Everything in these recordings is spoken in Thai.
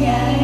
yeah.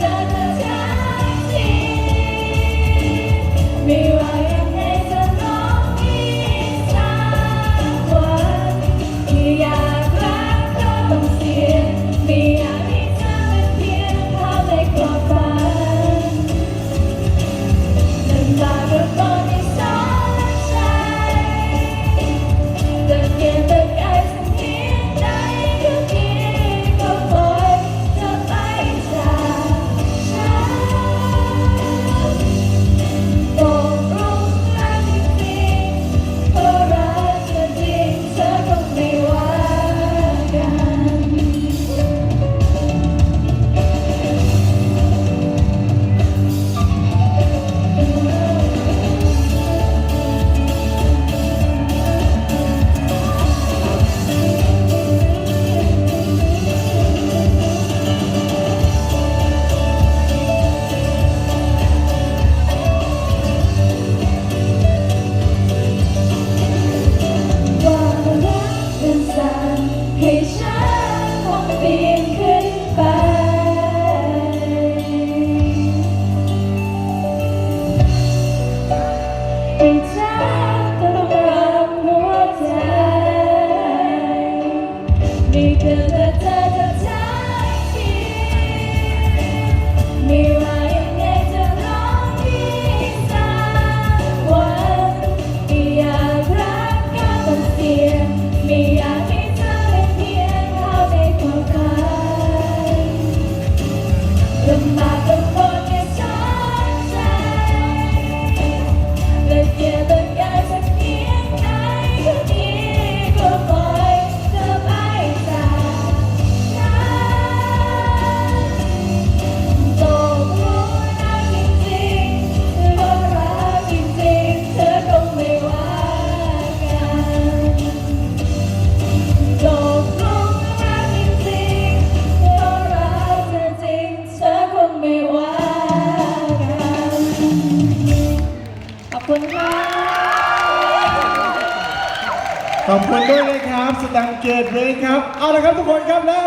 hear me. บคุณค่ะ ขอบคุณด้วยเลยครับ สแตมป์เกตเลยครับ เอาละครับทุกคนครับแล้ว